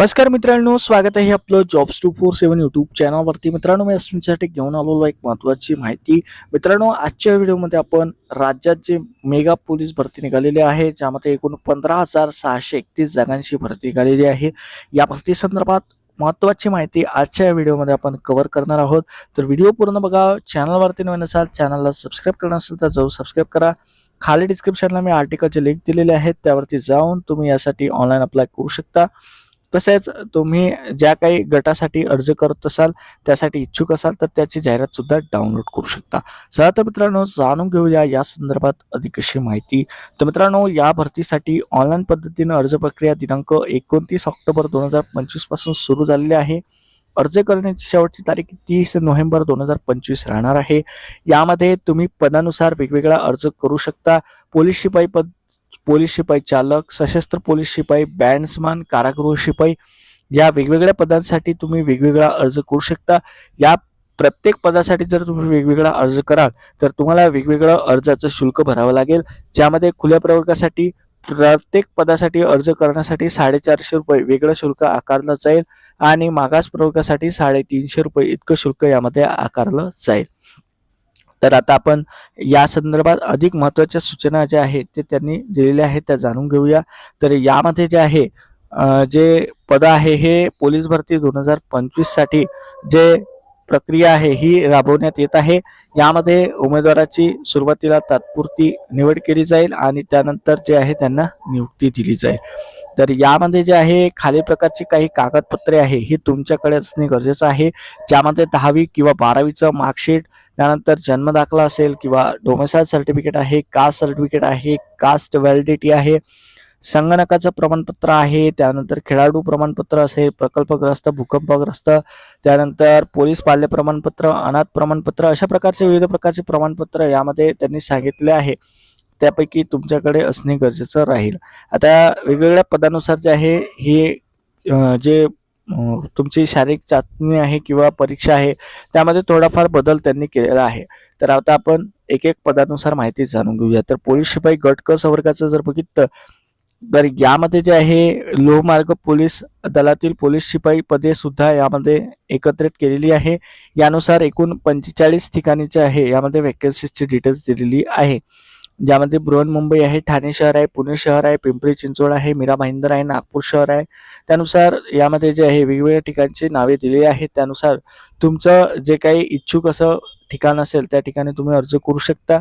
नमस्कार मित्रांनो स्वागत आहे आपलं jobs two four seven YouTube चॅनलवरती मित्रांनो मी तुमच्यासाठी घेऊन आलेलो एक महत्वाची माहिती. मित्रांनो आजच्या व्हिडिओमध्ये आपण राज्यात जे मेगा पोलीस भरती निघालेली आहे ज्यामध्ये एकूण पंधरा हजार सहाशे एकतीस जागांची भरती निघालेली आहे. या भरती संदर्भात महत्वाची माहिती आजच्या व्हिडिओमध्ये आपण कव्हर करणार आहोत. तर व्हिडिओ पूर्ण बघा चॅनलवरती नवीन असाल चॅनलला सबस्क्राईब करणार असेल तर जरूर सबस्क्राईब करा. खाली डिस्क्रिप्शनला मी आर्टिकलचे लिंक दिलेले आहेत त्यावरती जाऊन तुम्ही यासाठी ऑनलाईन अप्लाय करू शकता. तसेच तुम्ही ज्या काही गटासाठी अर्ज करत असाल त्यासाठी इच्छुक असाल तर त्याची जाहिरात सुद्धा डाउनलोड करू शकता. चला तर मित्रांनो जाणून घेऊया या संदर्भात अधिक अशी माहिती. तर मित्रांनो या भरतीसाठी ऑनलाईन पद्धतीनं अर्ज प्रक्रिया दिनांक एकोणतीस ऑक्टोबर दोन हजार पंचवीसपासून सुरू झालेली आहे. अर्ज करण्याची शेवटची तारीख तीस नोव्हेंबर दोन हजार पंचवीस राहणार आहे. यामध्ये तुम्ही पदानुसार वेगवेगळा अर्ज करू शकता. पोलीस शिपाई पद पोलीस शिपाई चालक सशस्त्र पोलीस शिपाई बँड्समन कारागृह शिपाई या वेगवेगळ्या पदांसाठी तुम्ही वेगवेगळा अर्ज करू शकता. या प्रत्येक पदासाठी जर तुम्ही वेगवेगळा अर्ज कराल तर तुम्हाला वेगवेगळं अर्जाचं शुल्क भरावं लागेल. ज्यामध्ये खुल्या प्रवर्गासाठी प्रत्येक पदासाठी अर्ज करण्यासाठी साडेचारशे रुपये वेगळं शुल्क आकारलं जाईल आणि मागास प्रवर्गासाठी साडेतीनशे रुपये इतकं शुल्क यामध्ये आकारलं जाईल. तर आता आपण या संदर्भात अधिक महत्त्वाच्या सूचना ज्या आहेत ते त्यांनी दिलेल्या आहेत त्या जाणून घेऊया. तर यामध्ये जे आहे जे पद आहे हे पोलीस भरती दोन हजार पंचवीससाठी जे प्रक्रिया आहे ही राबवण्यात येत आहे. यामध्ये उमेदवाराची सुरुवातीला तात्पुरती निवड केली जाईल आणि त्यानंतर जे आहे त्यांना नियुक्ती दिली जाईल. तर यामध्ये जे आहे खालील प्रकारची काही कागदपत्रे आहे ही तुमच्याकडे असणे गरजेचं आहे. ज्यामध्ये दहावी किंवा बारावीचं मार्कशीट त्यानंतर जन्म दाखला असेल किंवा डोमेसाईल सर्टिफिकेट आहे कास्ट सर्टिफिकेट आहे कास्ट व्हॅलिडिटी आहे संगणकाचं प्रमाणपत्र आहे त्यानंतर खेळाडू प्रमाणपत्र असेल प्रकल्पग्रस्त भूकंपग्रस्त त्यानंतर पोलीस पाल्य प्रमाणपत्र अनाथ प्रमाणपत्र अशा प्रकारचे विविध प्रकारचे प्रमाणपत्र यामध्ये त्यांनी सांगितले आहे. त्यापैकी तुमच्याकडे असणे गरजेचं राहील. आता वेगवेगळ्या पदानुसार जे आहे हे जे तुमची शारीरिक चाचणी आहे किंवा परीक्षा आहे त्यामध्ये थोडाफार बदल त्यांनी केलेला आहे. तर आता आपण एक एक पदानुसार माहिती जाणून घेऊया. तर पोलीस शिपाई गट क संवर्गाचं जर बघितलं तर यामध्ये जे आहे लोहमार्ग पोलीस दलातील पोलीस शिपाई पदे सुद्धा यामध्ये एकत्रित केलेली आहे. यानुसार एकूण पंचेचाळीस ठिकाणी जे आहे यामध्ये वॅकन्सीजची डिटेल्स दिलेली आहे. ज्यामध्ये बृहन्मुंबई आहे ठाणे शहर आहे पुणे शहर आहे पिंपरी चिंचवड आहे मीरा भाईंदर आहे नागपूर शहर आहे. त्यानुसार यामध्ये जे आहे वेगवेगळ्या ठिकाणची नावे दिलेली आहेत. त्यानुसार तुमचं जे काही इच्छुक असं ठिकाण असेल त्या ठिकाणी तुम्ही अर्ज करू शकता.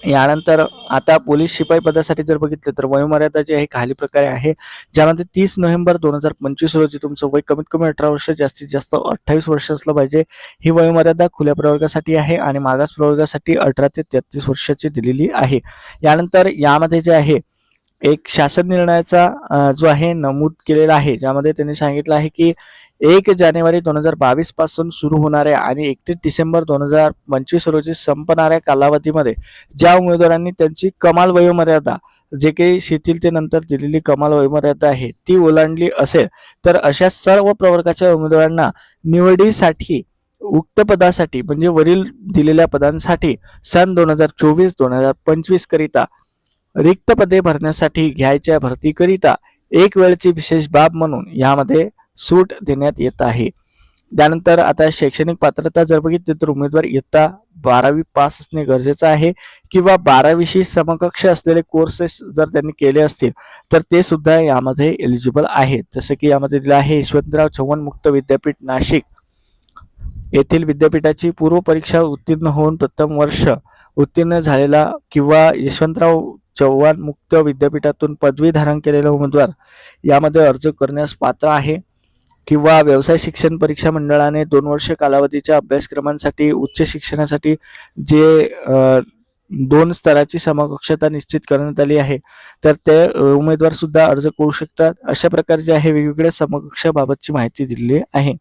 यानंतर आता पोलीस शिपाई पदासाठी जर बघितलं तर वयोमर्यादा जी आहे खाली प्रकारे आहे ज्यामध्ये तीस नोव्हेंबर दोन हजार पंचवीस रोजी तुमचं वय कमीत कमी अठरा वर्ष जास्तीत जास्त अठ्ठावीस वर्ष असलं पाहिजे ही वयोमर्यादा खुल्या प्रवर्गासाठी आहे आणि मागास प्रवर्गासाठी अठरा ते तेहतीस वर्षाची दिलेली आहे. यानंतर यामध्ये जे आहे एक शासन निर्णयाचा जो आहे नमूद केलेला आहे. ज्यामध्ये त्यांनी सांगितलं आहे की एक जानेवारी दोन हजार बावीसपासून सुरू होणाऱ्या आणि एकतीस डिसेंबर दोन हजार पंचवीस रोजी संपणाऱ्या कालावधीमध्ये ज्या उमेदवारांनी त्यांची कमाल वयोमर्यादा जे काही शिथिलतेनंतर दिलेली कमाल वयोमर्यादा आहे ती ओलांडली असेल तर अशा सर्व प्रवर्गाच्या उमेदवारांना निवडीसाठी उक्त पदासाठी म्हणजे वरील दिलेल्या पदांसाठी सन दोन हजार चोवीस दोन हजार पंचवीस करिता रिक्त पदे भरण्यासाठी घ्यायच्या भरतीकरिता एक वेळची विशेष बाब म्हणून यामध्ये सूट देण्यात येत आहे. त्यानंतर आता शैक्षणिक पात्रता जर बघितली तर उमेदवार इयत्ता बारावी पास असणे गरजेचं आहे किंवा बारावीशी समकक्ष असलेले कोर्सेस जर त्यांनी केले असतील तर ते सुद्धा यामध्ये एलिजिबल आहेत. जसं की यामध्ये दिलं आहे यशवंतराव चव्हाण मुक्त विद्यापीठ नाशिक. येथील विद्यापीठाची पूर्व परीक्षा उत्तीर्ण होऊन प्रथम वर्ष उत्तीर्ण झालेला किंवा यशवंतराव चव्हाण मुक्त विद्यापीठातून पदवी धारण केलेला उमेदवार यामध्ये अर्ज करण्यास पात्र आहे किंवा व्यवसाय शिक्षण परीक्षा मंडळाने दोन वर्ष कालावधीच्या अभ्यासक्रमांसाठी उच्च शिक्षणासाठी जे दोन स्तराची समकक्षता निश्चित करण्यात आली आहे तर ते उमेदवार सुद्धा अर्ज करू शकतात. अशा प्रकारचे आहे वेगवेगळ्या समकक्षाबाबतची माहिती दिलेली आहे.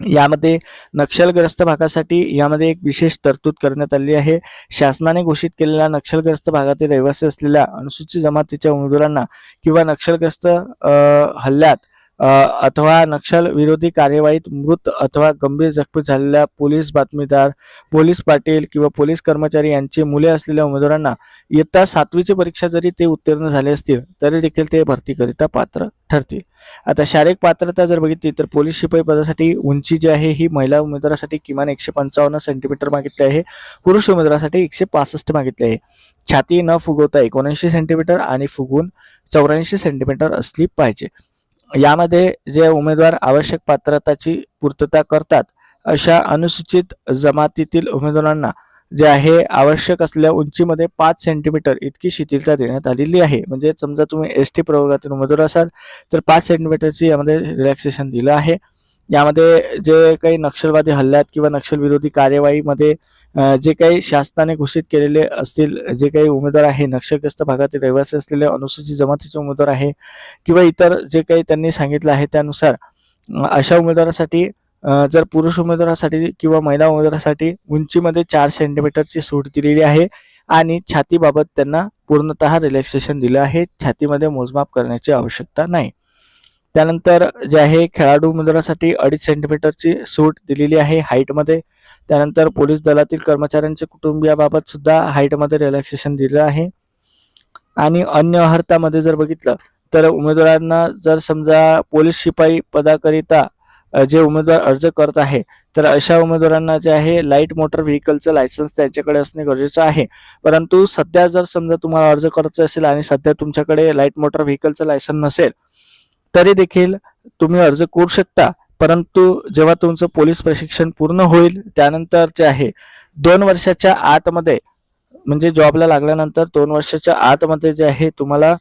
यामध्ये नक्षलग्रस्त भागासाठी यामध्ये एक विशेष तरतूद करण्यात आली आहे. शासनाने घोषित केलेल्या नक्षलग्रस्त भागातील रहिवासी असलेल्या अनुसूचित जमातीच्या उमेदवारांना किंवा नक्षलग्रस्त हल्ल्यात अथवा नक्षल विरोधी कार्यवाहीत मृत अथवा गंभीर जखमी झालेल्या पोलीस बातमीदार पोलीस पाटील किंवा पोलीस कर्मचारी यांची मुले असलेल्या उमेदवारांना इयत्ता सातवीची परीक्षा जरी ते उत्तीर्ण झाले असतील तरी देखील ते भरतीकरिता पात्र ठरतील. आता शारीरिक पात्रता जर बघितली तर पोलीस शिपाई पदासाठी उंची जी आहे ही महिला उमेदवारासाठी किमान एकशे पंचावन्न सेंटीमीटर मागितली आहे. पुरुष उमेदवारासाठी एकशे पासष्ट मागितले आहे. छाती न फुगवता एकोणऐंशी सेंटीमीटर आणि फुगून चौऱ्याऐंशी सेंटीमीटर असली पाहिजे. यामध्ये जे उमेदवार आवश्यक पात्रताची पूर्तता करतात अशा अनुसूचित जमातीतील उमेदवारांना जे आहे आवश्यक असलेल्या उंचीमध्ये पाच सेंटीमीटर इतकी शिथिलता देण्यात आलेली आहे. म्हणजे समजा तुम्ही एस टी प्रवर्गातील उमेदवार असाल तर पाच सेंटीमीटरची यामध्ये रिलॅक्सेशन दिलं आहे. यामध्ये जे काही नक्षलवादी हल्ल्यात किंवा नक्षलविरोधी कार्यवाहीमध्ये जे काही शासनाने घोषित केलेले असतील जे काही उमेदवार आहे नक्षलग्रस्त भागातील रहिवासी असलेले अनुसूचित जमातीचे उमेदवार आहे किंवा इतर जे काही त्यांनी सांगितलं आहे त्यानुसार अशा उमेदवारासाठी जर पुरुष उमेदवारासाठी किंवा महिला उमेदवारासाठी उंचीमध्ये चार सेंटीमीटरची सूट दिलेली आहे आणि छातीबाबत त्यांना पूर्णतः रिलॅक्सेशन दिलं आहे छातीमध्ये मोजमाप करण्याची आवश्यकता नाही. त्यानंतर जे आहे खेळाडू मुलांसाठी अडीच सेंटीमीटरची सूट दिलेली आहे हाईटमध्ये त्यानंतर पोलीस दलातील कर्मचाऱ्यांच्या कुटुंबियाबाबत सुद्धा हाईटमध्ये रिलॅक्सेशन दिलं आहे. आणि अन्य अर्हतामध्ये जर बघितलं तर उमेदवारांना जर समजा पोलीस शिपाई पदाकरिता जे उमेदवार अर्ज करत आहे तर अशा उमेदवारांना जे आहे लाइट मोटर व्हेकलचं लायसन्स त्यांच्याकडे असणे गरजेचं आहे. परंतु सध्या जर समजा तुम्हाला अर्ज करायचा असेल आणि सध्या तुमच्याकडे लाइट मोटर व्हेकलचं लायसन्स नसेल तरी देखील तुम्ही अर्ज करू शकता. परंतु जेव्हा तुमचं पोलीस प्रशिक्षण पूर्ण होईल त्यानंतर जे आहे दोन वर्षाच्या आतमध्ये म्हणजे जॉबला लागल्यानंतर दोन वर्षाच्या आतमध्ये जे आहे तुम्हाला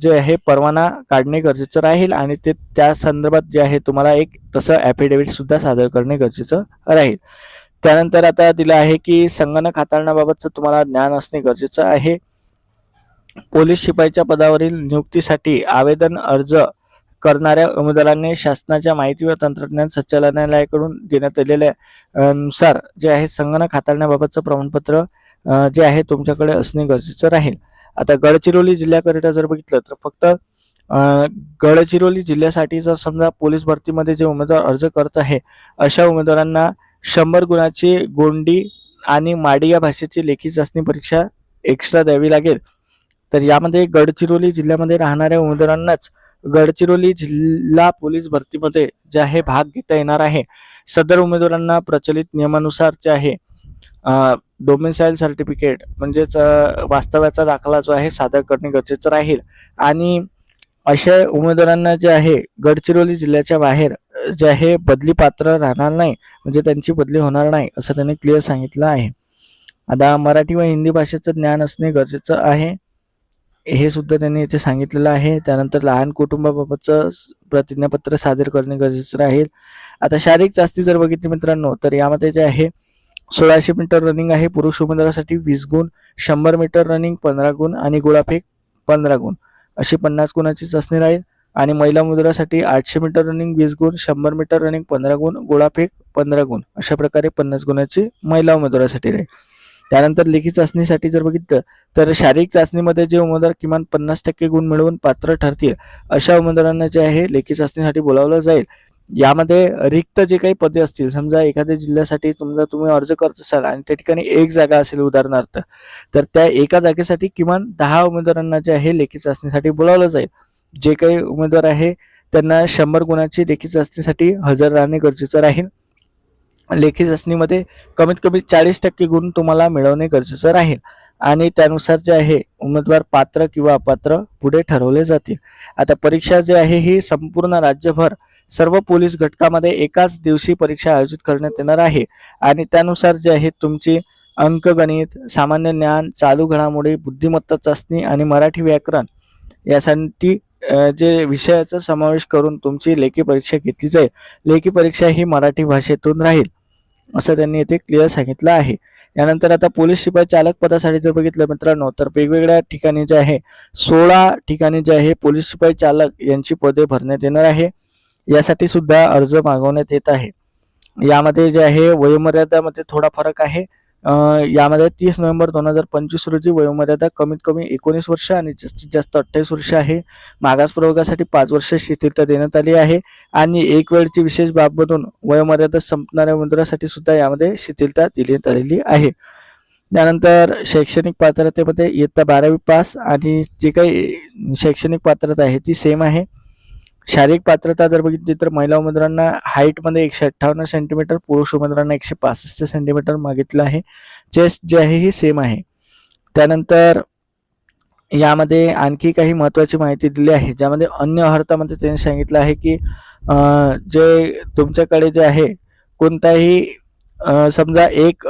जे आहे परवाना काढणे गरजेचं राहील आणि ते त्या संदर्भात जे आहे तुम्हाला एक तसं ॲफिडेव्हिट सुद्धा सादर करणे गरजेचं राहील. त्यानंतर आता दिलं आहे की संगणक हाताळण्याबाबतचं तुम्हाला ज्ञान असणे गरजेचं आहे. पोलीस शिपाईच्या पदावरील नियुक्तीसाठी आवेदन अर्ज करणाऱ्या उमेदवारांनी शासनाच्या माहिती व तंत्रज्ञान संचालनालयाकडून देण्यात आलेल्या नुसार जे आहे संगणक हाताळण्याबाबतचं प्रमाणपत्र जे आहे तुमच्याकडे असणे गरजेचं राहील. आता गडचिरोली जिल्ह्याकरिता जर बघितलं तर फक्त गडचिरोली जिल्ह्यासाठी जर समजा पोलीस भरतीमध्ये जे उमेदवार अर्ज करत आहे अशा उमेदवारांना शंभर गुणाची गोंडी आणि माडी या भाषेची लेखी चाचणी परीक्षा एक्स्ट्रा द्यावी लागेल. तर यामध्ये गडचिरोली जिल्ह्यामध्ये राहणाऱ्या उमेदवारांनाच गडचिरोली जिल्हा पोलीस भरतीमध्ये जे आहे भाग घेता येणार आहे. सदर उमेदवारांना प्रचलित नियमानुसार जे आहे डोमिसाईल सर्टिफिकेट म्हणजेच वास्तव्याचा दाखला जो आहे सादर करणे गरजेचं राहील. आणि अशा उमेदवारांना जे आहे गडचिरोली जिल्ह्याच्या बाहेर जे आहे बदली पात्र राहणार नाही म्हणजे त्यांची बदली होणार नाही असं त्यांनी क्लिअर सांगितलं आहे. आता मराठी व हिंदी भाषेचं ज्ञान असणे गरजेचं आहे. हे सुद्धा त्यांनी इथे सांगितलेलं आहे. त्यानंतर लहान कुटुंबाबाबतचं प्रतिज्ञापत्र सादर करणे गरजेचं राहील. आता शारीरिक चाचणी जर बघितली मित्रांनो तर यामध्ये जे आहे सोळाशे मीटर रनिंग आहे. पुरुष उमेदवारासाठी वीस गुण शंभर मीटर रनिंग पंधरा गुण आणि गोळाफेक पंधरा गुण. अशी पन्नास गुणाची चाचणी राहील. आणि महिला उमेदवारासाठी आठशे मीटर रनिंग वीस गुण शंभर मीटर रनिंग पंधरा गुण गोळाफेक पंधरा गुण. अशा प्रकारे पन्नास गुणाची महिला उमेदवारासाठी राहील. त्यानंतर लेखी चाचणीसाठी जर बघितलं तर शारीरिक चाचणीमध्ये जे उमेदवार किमान पन्नास टक्के गुण मिळवून पात्र ठरतील अशा उमेदवारांना जे आहे लेखी चाचणीसाठी बोलावलं जाईल. यामध्ये रिक्त जे काही पदे असतील समजा एखाद्या जिल्ह्यासाठी समजा तुम्ही अर्ज करत असाल आणि त्या ठिकाणी एक जागा असेल उदाहरणार्थ तर त्या एका जागेसाठी किमान दहा उमेदवारांना जे आहे लेखी चाचणीसाठी बोलावलं जाईल. जे काही उमेदवार आहे त्यांना शंभर गुणाची लेखी चाचणीसाठी हजर राहणे गरजेचं राहील. लेखी चाचणीमध्ये कमीत कमी चाळीस टक्के गुण तुम्हाला मिळवणे गरजेचं राहील. आणि त्यानुसार जे आहे उमेदवार पात्र किंवा अपात्र पुढे ठरवले जातील. आता परीक्षा जे आहे ही संपूर्ण राज्यभर सर्व पोलीस घटकामध्ये एकाच दिवशी परीक्षा आयोजित करण्यात येणार आहे. आणि त्यानुसार जे आहे तुमची अंकगणित सामान्य ज्ञान चालू घडामोडी बुद्धिमत्ता चाचणी आणि मराठी व्याकरण यासाठी जे विषयाचा समावेश करून तुमची लेखी परीक्षा घेतली जाईल. लेखी परीक्षा ही मराठी भाषेतून राहील. असं त्यांनी येथे क्लिअर सांगितलं आहे. यानंतर आता पोलीस शिपाई चालक पदासाठी जर बघितलं मित्रांनो तर वेगवेगळ्या ठिकाणी जे आहे सोळा ठिकाणी जे आहे पोलीस शिपाई चालक यांची पदे भरण्यात येणार आहे. यासाठी सुद्धा अर्ज मागवण्यात येत आहे. यामध्ये जे आहे वयोमर्यादामध्ये थोडा फरक आहे. यामध्ये तीस नोव्हेंबर दोन हजार पंचवीस रोजी वयोमर्यादा कमीत कमी एकोणीस वर्ष आणि जास्तीत जास्त अठ्ठावीस वर्ष आहे. मागास प्रवर्गासाठी पाच वर्ष शिथिलता देण्यात आली आहे आणि एक वेळची विशेष बाब वयोमर्यादा संपणाऱ्या उमेदवारासाठी सुद्धा यामध्ये शिथिलता देण्यात आलेली आहे. त्यानंतर शैक्षणिक पात्रतेमध्ये इयत्ता बारावी पास आणि जी काही शैक्षणिक पात्रता आहे ती सेम आहे. शारीरिक पात्रता जर बघितली तर महिला उमेदवारांना हाईटमध्ये एकशे अठ्ठावन्न सेंटीमीटर पुरुष उमेदवारांना एकशे पासष्ट सेंटीमीटर मागितलं आहे. चेस्ट जे आहे ही सेम आहे. त्यानंतर यामध्ये आणखी काही महत्त्वाची माहिती दिली आहे ज्यामध्ये अन्य अर्थामध्ये त्यांनी सांगितलं आहे की जे तुमच्याकडे जे आहे कोणताही समजा एक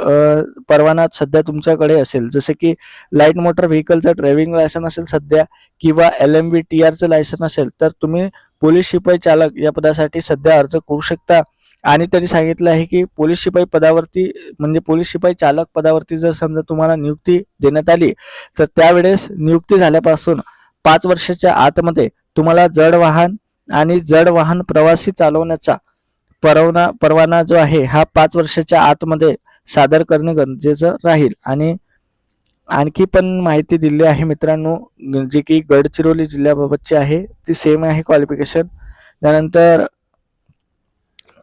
परवाना सध्या तुमच्याकडे असेल जसे की लाइट मोटर व्हेकलचं ड्रायव्हिंग लायसन असेल सध्या किंवा एल एम बी टी आरचं लायसन असेल तर तुम्ही पोलीस शिपाई चालक या पदासाठी सध्या अर्ज करू शकता. आणि तरी सांगितलं आहे की पोलीस शिपाई पदावरती म्हणजे पोलीस शिपाई चालक पदावरती जर समजा तुम्हाला नियुक्ती देण्यात आली तर त्यावेळेस नियुक्ती झाल्यापासून पाच वर्षाच्या आतमध्ये तुम्हाला जड वाहन आणि जड वाहन प्रवासी चालवण्याचा परवाना परवाना जो आहे हा पाच वर्षाच्या आतमध्ये सादर करणे गरजेचं राहील. आणि आणखी पण माहिती दिली आहे मित्रांनो जी की गडचिरोली जिल्ह्याबाबतची आहे ती सेम आहे क्वालिफिकेशन त्यानंतर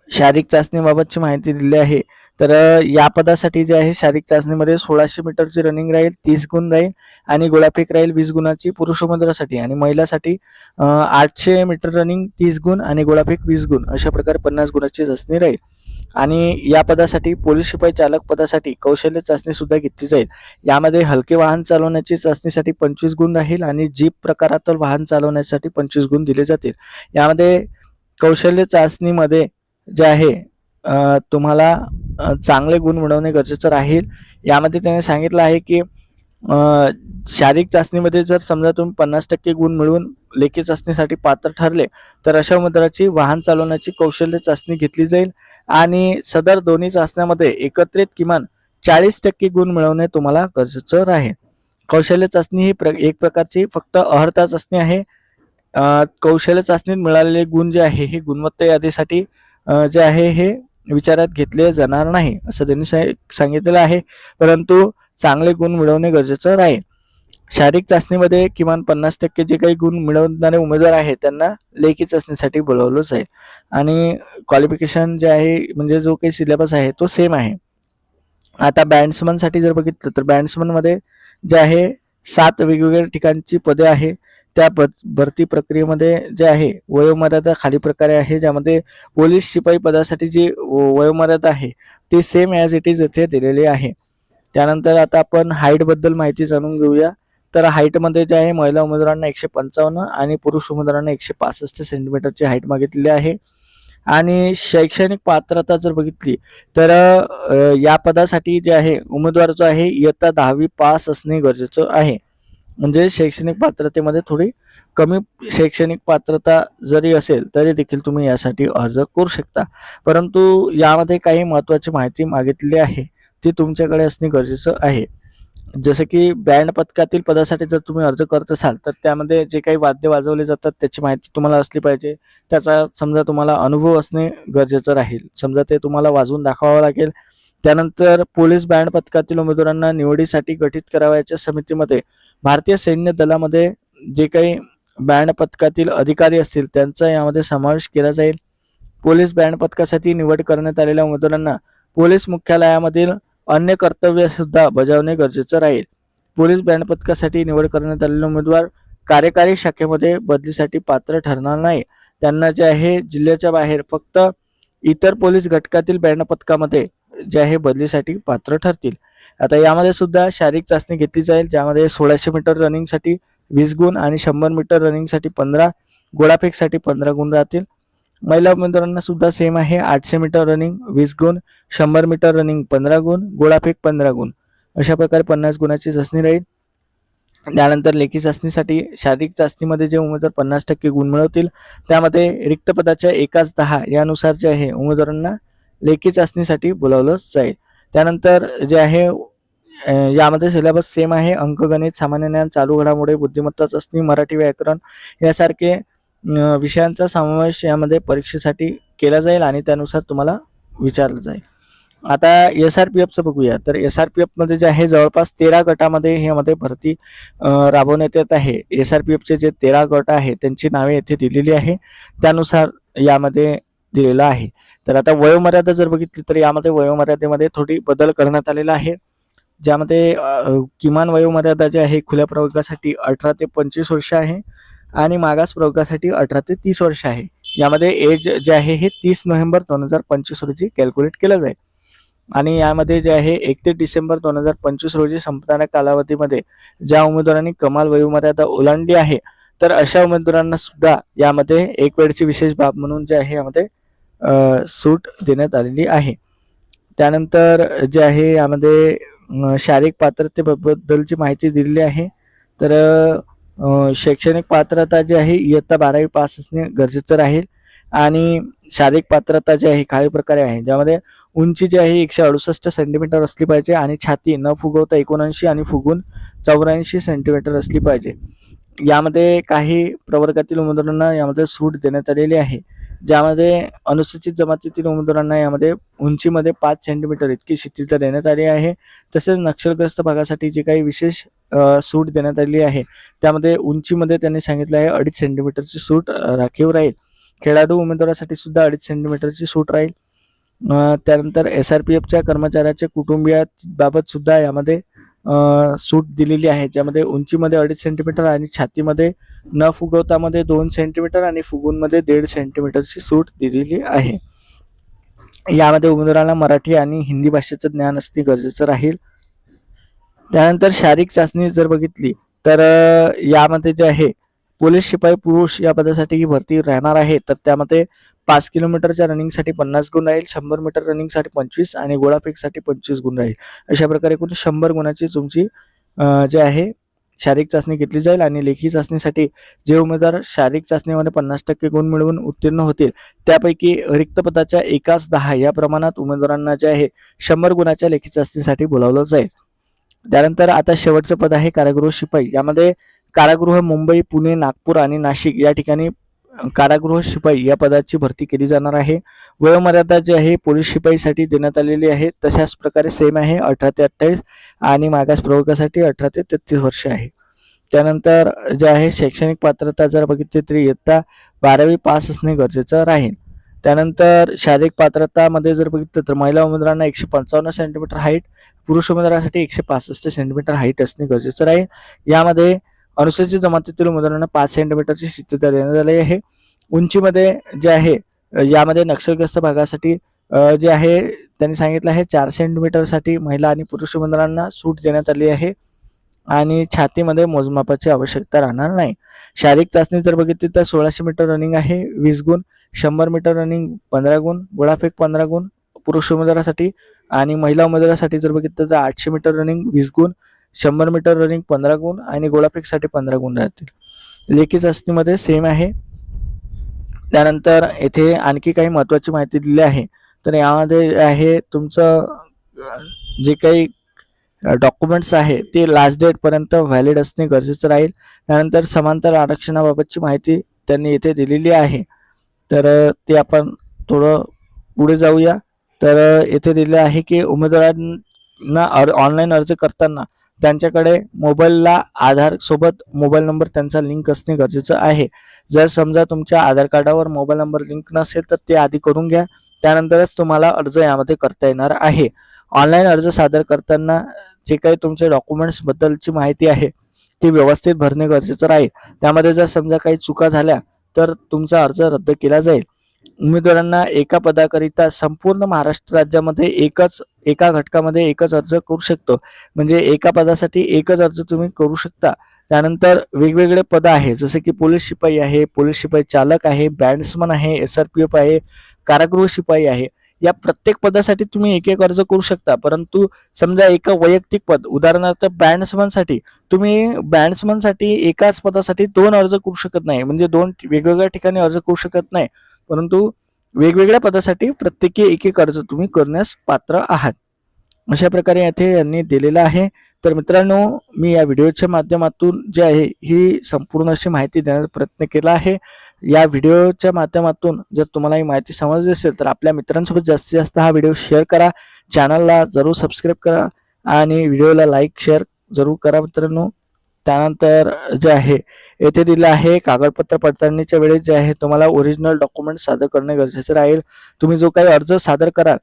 शारीरिक चाचणीबाबतची माहिती दिली आहे. तर या पदासाठी जे आहे शारीरिक चाचणीमध्ये सोळाशे मीटरची रनिंग राहील तीस गुण राहील आणि गोळाफेक राहील वीस गुणाची पुरुष उमेदवारासाठी आणि महिलासाठी आठशे मीटर रनिंग तीस गुण आणि गोळाफेक वीस गुण अशा प्रकारे पन्नास गुणाची चाचणी राहील. आणि या पदासाठी पोलीस शिपाई चालक पदासाठी कौशल्य चाचणी सुद्धा घेतली जाईल. यामध्ये हलके वाहन चालवण्याची चाचणीसाठी पंचवीस गुण राहील आणि जीप प्रकारातील वाहन चालवण्यासाठी पंचवीस गुण दिले जातील. यामध्ये कौशल्य चाचणीमध्ये जे आहे तुम्हाला चांगले गुण मिळवणे गरजेचं राहील. यामध्ये त्याने सांगितलं आहे की शारीरिक चाचणीमध्ये जर समजा तुम्ही पन्नास टक्के गुण मिळवून लेखी चाचणीसाठी पात्र ठरले तर अशा उमेदवाराची वाहन चालवण्याची कौशल्य चाचणी घेतली जाईल आणि सदर दोन्ही चाचण्यामध्ये एकत्रित किमान चाळीस टक्के गुण मिळवणे तुम्हाला गरजेचं राहील. कौशल्य चाचणी ही प्र एक प्रकारची फक्त अर्हता चाचणी आहे. कौशल्य चाचणीत मिळालेले गुण जे आहे हे गुणवत्ता यादीसाठी जे आहे हे विचारात घेतले जाणार नाही असं त्यांनी सांगितलेलं आहे. परंतु चांगले गुण मिळवणे गरजेचं राहील शारीरिक चाचणीमध्ये किमान पन्नास टक्के जे काही गुण मिळवणारे उमेदवार आहेत त्यांना लेखी चाचणीसाठी बोलवलं जाईल आणि क्वालिफिकेशन जे आहे म्हणजे जो काही सिलेबस आहे तो सेम आहे. आता बँड्समनसाठी जर बघितलं तर बँड्समनमध्ये जे आहे सात वेगवेगळ्या ठिकाणची पदे आहे. त्या भरती प्रक्रियेमध्ये जे आहे वयोमर्यादा खाली प्रकारे आहे ज्यामध्ये पोलीस शिपाई पदासाठी जी व- वयोमर्यादा आहे ती सेम ॲज इट इज येथे दिलेली आहे. त्यानंतर आता आपण हाईटबद्दल माहिती जाणून घेऊया. तर हाईटमध्ये जे आहे महिला उमेदवारांना एकशे पंचावन्न आणि पुरुष उमेदवारांना एकशे पासष्ट सेंटीमीटरची हाईट मागितलेली आहे. आणि शैक्षणिक पात्रता जर बघितली तर या पदासाठी जे आहे उमेदवार जो आहे इयत्ता दहावी पास असणे गरजेचं आहे. म्हणजे शैक्षणिक पात्रतेमध्ये थोडी कमी शैक्षणिक पात्रता जरी असेल तरी देखील तुम्ही यासाठी अर्ज करू शकता. परंतु यामध्ये काही महत्त्वाची माहिती मागितली आहे ती तुमच्याकडे असणे गरजेचं आहे. जसं की बँड पथकातील पदासाठी जर तुम्ही अर्ज करत असाल तर त्यामध्ये जे काही वाद्य वाजवले जातात त्याची माहिती तुम्हाला असली पाहिजे. त्याचा समजा तुम्हाला अनुभव असणे गरजेचं राहील. समजा ते तुम्हाला वाजवून दाखवावं लागेल. त्यानंतर पोलीस बँड पथकातील उमेदवारांना निवडीसाठी गठीत करावयाच्या समितीमध्ये भारतीय सैन्य दलामध्ये जे काही बँड पथकातील अधिकारी असतील त्यांचा यामध्ये समावेश केला जाईल. पोलीस बँड पथकासाठी निवड करण्यात आलेल्या उमेदवारांना पोलीस मुख्यालयामधील अन्य कर्तव्य सुद्धा बजावणे गरजेचं राहील. पोलीस बँड पथकासाठी निवड करण्यात आलेले उमेदवार कार्यकारी शाखेमध्ये बदलीसाठी पात्र ठरणार नाही. त्यांना जे आहे जिल्ह्याच्या बाहेर फक्त इतर पोलीस घटकातील बँड पथकामध्ये जे आहे बदलीसाठी पात्र ठरतील. आता यामध्ये सुद्धा शारीरिक चाचणी घेतली जाईल ज्यामध्ये सोळाशे मीटर रनिंगसाठी वीस गुण आणि शंभर मीटर रनिंगसाठी पंधरा गोळाफेकसाठी पंधरा गुण राहतील. महिला उमेदवारांना सुद्धा सेम आहे आठशे मीटर रनिंग वीस गुण शंभर मीटर रनिंग पंधरा गुण गोळाफेक पंधरा गुण. अशा प्रकारे पन्नास गुणाची चाचणी राहील. त्यानंतर लेखी चाचणीसाठी शारीरिक चाचणीमध्ये जे उमेदवार पन्नास टक्के गुण मिळवतील त्यामध्ये रिक्त पदाच्या एकाच दहा यानुसार जे आहे उमेदवारांना लेखी चाचणीसाठी बोलावलं जाईल. त्यानंतर जे आहे यामध्ये सिलेबस सेम आहे. अंकगणित सामान्य ज्ञान चालू घडामोडी बुद्धिमत्ता चाचणी मराठी व्याकरण यासारखे विषयांचा समावेश यामध्ये परीक्षेसाठी केला जाईल आणि त्यानुसार तुम्हाला विचारलं जाईल. आता एस आर पी एफचं बघूया. तर एस आर पी एफमध्ये जे आहे जवळपास तेरा गटामध्ये यामध्ये भरती राबवण्यात येत आहे. एस आर पी एफचे जे तेरा गट आहे त्यांची नावे येथे दिलेली आहे. त्यानुसार यामध्ये दिलेलं आहे. तर आता वयोमर्यादा जर बघितली तर यामध्ये वयोमर्यादेमध्ये थोडी बदल करण्यात आलेला आहे. ज्यामध्ये किमान वयोमर्यादा जी आहे खुल्या प्रवर्गासाठी अठरा ते पंचवीस वर्ष आहे आणि मागास प्रवर्गासाठी अठरा ते तीस वर्ष आहे. यामध्ये एज जे आहे हे तीस नोव्हेंबर दोन हजार पंचवीस रोजी कॅल्क्युलेट केलं जाईल. आणि यामध्ये जे आहे एक ते डिसेंबर दोन हजार पंचवीस रोजी संपणाऱ्या कालावधीमध्ये ज्या उमेदवारांनी कमाल वयोमर्यादा ओलांडली आहे तर अशा उमेदवारांना सुद्धा यामध्ये एक वेळची विशेष बाब म्हणून जे आहे यामध्ये सूट देण्यात आलेली आहे. त्यानंतर जे आहे यामध्ये शारीरिक पात्रतेबद्दलची माहिती दिलेली आहे. तर शैक्षणिक पात्रता जी आहे इयत्ता बारावी पास असणे गरजेचं राहील. आणि शारीरिक पात्रता जी आहे काही प्रकारे आहे. ज्यामध्ये उंची जी आहे एकशे अडुसष्ट सेंटीमीटर असली पाहिजे आणि छाती न फुगवता एकोणऐंशी आणि फुगून चौऱ्याऐंशी सेंटीमीटर असली पाहिजे. यामध्ये काही प्रवर्गातील उमेदवारांना यामध्ये सूट देण्यात आलेली आहे. ज्यामध्ये अनुसूचित जमातीतील उमेदवारांना यामध्ये उंचीमध्ये पाच सेंटीमीटर इतकी शिथिलता देण्यात आली आहे. तसेच नक्षलग्रस्त भागासाठी जी काही विशेष सूट देण्यात आली आहे त्यामध्ये उंचीमध्ये त्यांनी सांगितलं आहे अडीच सेंटीमीटरची सूट राखीव राहील. खेळाडू उमेदवारासाठी सुद्धा अडीच सेंटीमीटरची सूट राहील. त्यानंतर एस आर पी एफच्या कर्मचाऱ्याच्या कुटुंबियाबाबत सुद्धा यामध्ये सूट दिलेली आहे. ज्यामध्ये उंचीमध्ये अडीच सेंटीमीटर आणि छातीमध्ये न फुगवतामध्ये दोन सेंटीमीटर आणि फुगूनमध्ये दीड सेंटीमीटरची सूट दिलेली आहे. यामध्ये उमेदवारांना मराठी आणि हिंदी भाषेचं ज्ञान असणे गरजेचं राहील. त्यानंतर शारीरिक चाचणी जर बघितली तर यामध्ये जे आहे पोलीस शिपाई पुरुष या पदासाठी ही भरती राहणार आहे. तर त्यामध्ये पाच किलोमीटरच्या रनिंगसाठी पन्नास गुण राहील शंभर मीटर रनिंगसाठी पंचवीस आणि गोळाफेकसाठी पंचवीस गुण राहील. अशा प्रकारे एकूण शंभर गुणाची तुमची जे आहे शारीरिक चाचणी घेतली जाईल आणि लेखी चाचणीसाठी जे उमेदवार शारीरिक चाचणीमध्ये पन्नास टक्के गुण मिळवून उत्तीर्ण होतील त्यापैकी रिक्त पदाच्या एकाच दहा या प्रमाणात उमेदवारांना जे आहे शंभर गुणाच्या लेखी चाचणीसाठी बोलावलं जाईल. त्यानंतर आता शेवटचं पद आहे कारागृह शिपाई. यामध्ये कारागृह मुंबई पुणे नागपूर आणि नाशिक या ठिकाणी कारागृह शिपाई या पदाची भरती केली जाणार आहे. वयोमर्यादा जी आहे पोलीस शिपाईसाठी देण्यात आलेली आहे. तशाच प्रकारे सेम आहे अठरा ते अठ्ठावीस आणि मागास प्रवर्गासाठी अठरा ते तेहतीस वर्ष आहे. त्यानंतर जे आहे शैक्षणिक पात्रता जर बघितली तरी इयत्ता बारावी पास असणे गरजेचं राहील. त्यानंतर शारीरिक पात्रतामध्ये जर बघितलं तर महिला उमेदवारांना एकशे पंचावन्न सेंटीमीटर हाईट पुरुष उमेदवारासाठी एकशे पासष्ट सेंटीमीटर हाईट असणे गरजेचं राहील. यामध्ये अनुसूचित जमातीतील उमेदवारांना पाच सेंटीमीटरची शिथिलता देण्यात आली आहे. उंचीमध्ये जे आहे यामध्ये नक्षलग्रस्त भागासाठी जे आहे त्यांनी सांगितलं आहे चार सेंटीमीटरसाठी महिला आणि पुरुष उमेदवारांना सूट देण्यात आली आहे. आणि छातीमध्ये मोजमापाची आवश्यकता राहणार नाही. शारीरिक चाचणी जर बघितली तर सोळाशे मीटर रनिंग आहे वीस गुण शंभर मीटर रनिंग पंधरा गुण गोळाफेक पंधरा गुण पुरुष उमेदवारासाठी आणि महिला उमेदवारासाठी जर बघितलं तर आठशे मीटर रनिंग वीस गुण शंभर मीटर रनिंग पंधरा गुण आणि गोळाफेकसाठी पंधरा गुण राहतील. लेखी चाचणीमध्ये सेम आहे. त्यानंतर येथे आणखी काही महत्त्वाची माहिती दिली आहे. तर यामध्ये आहे तुमचं जे काही डॉक्युमेंट्स आहे ते लास्ट डेटपर्यंत व्हॅलिड असणे गरजेचं राहील. त्यानंतर समांतर आरक्षणाबाबतची माहिती त्यांनी येथे दिलेली आहे. तर ते आपण थोडं पुढे जाऊया. तर येथे दिले आहे की उमेदवारां ना अर ऑनलाईन अर्ज करताना त्यांच्याकडे मोबाईलला आधार सोबत मोबाईल नंबर त्यांचा लिंक असणे गरजेचं आहे. जर समजा तुमच्या आधार कार्डावर मोबाईल नंबर लिंक नसेल तर ते आधी करून घ्या. त्यानंतरच तुम्हाला अर्ज यामध्ये करता येणार आहे. ऑनलाईन अर्ज सादर करताना जे काही तुमचे डॉक्युमेंट्स बद्दलची माहिती आहे ती व्यवस्थित भरणे गरजेचं राहील. त्यामध्ये जर समजा काही चुका झाल्या तर तुमचा अर्ज रद्द केला जाईल. उमेदवारांना एका पदाकरिता संपूर्ण महाराष्ट्र राज्यामध्ये एकच एका घटकामध्ये एकच अर्ज करू शकतो. म्हणजे एका पदासाठी एकच अर्ज तुम्ही करू शकता. त्यानंतर वेगवेगळे पद आहे जसे की पोलीस शिपाई आहे पोलीस शिपाई चालक आहे बँड्समन आहे एस आर पी एफ आहे कारागृह शिपाई आहे. या प्रत्येक पदासाठी तुम्ही एक एक अर्ज करू शकता. परंतु समजा एका वैयक्तिक पद उदाहरणार्थ बँड्समनसाठी तुम्ही बँड्समनसाठी एकाच पदासाठी दोन अर्ज करू शकत नाही. म्हणजे दोन वेगवेगळ्या ठिकाणी अर्ज करू शकत नाही. परंतु वेगवेगळ्या पदासाठी प्रत्येकी एक एक अर्ज तुम्ही करण्यास पात्र आहात. अशा प्रकारे येथे यांनी दिलेलं आहे. तर मित्रांनो मी या व्हिडिओच्या माध्यमातून जे आहे ही संपूर्ण अशी माहिती देण्याचा प्रयत्न केला आहे. या व्हिडिओच्या माध्यमातून जर तुम्हाला ही माहिती समजली असेल तर आपल्या मित्रांसोबत जास्तीत जास्त हा व्हिडिओ शेअर करा. चॅनलला जरूर सबस्क्राईब करा आणि व्हिडिओला लाईक शेअर जरूर करा मित्रांनो. त्यानंतर जे आहे येथे दिलं आहे कागदपत्र पडताळणीच्या वेळेस जे आहे तुम्हाला ओरिजिनल डॉक्युमेंट सादर करणे गरजेचे राहील. तुम्ही जो काही अर्ज सादर कराल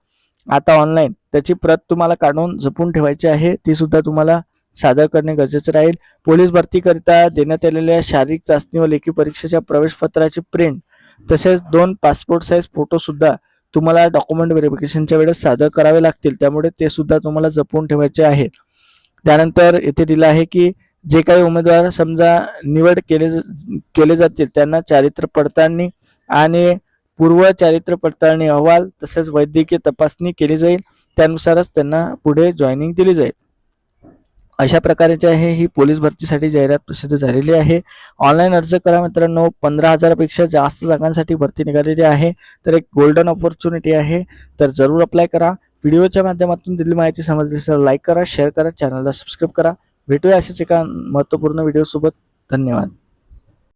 आता ऑनलाईन त्याची प्रत तुम्हाला काढून जपून ठेवायची आहे ती सुद्धा तुम्हाला सादर करणे गरजेचे राहील. पोलीस भरतीकरिता देण्यात आलेल्या शारीरिक चाचणी व लेखी परीक्षेच्या प्रवेशपत्राची प्रिंट तसेच दोन पासपोर्ट साईज फोटो सुद्धा तुम्हाला डॉक्युमेंट व्हेरिफिकेशनच्या वेळेस सादर करावे लागतील. त्यामुळे ते सुद्धा तुम्हाला जपून ठेवायचे आहे. त्यानंतर येथे दिलं आहे की जे काही उमेदवार समजा निवड केले ज- केले जातील त्यांना चारित्र्य पडताळणी आणि पूर्व चारित्र्य पडताळणी अहवाल तसेच वैद्यकीय तपासणी केली जाईल. त्यानुसारच त्यांना पुढे जॉईनिंग दिली जाईल. अशा प्रकारे जे आहे ही पोलीस भरतीसाठी जाहिरात प्रसिद्ध झालेली आहे. ऑनलाईन अर्ज करा मित्रांनो. पंधरा हजारापेक्षा जास्त जागांसाठी भरती निघालेली आहे. तर एक गोल्डन ऑपॉर्च्युनिटी आहे. तर जरूर अप्लाय करा. व्हिडिओच्या माध्यमातून दिलेली माहिती समजली तर लाईक करा शेअर करा चॅनलला सबस्क्राईब करा. भेटूया अशाच एका महत्त्वपूर्ण व्हिडिओसोबत धन्यवाद.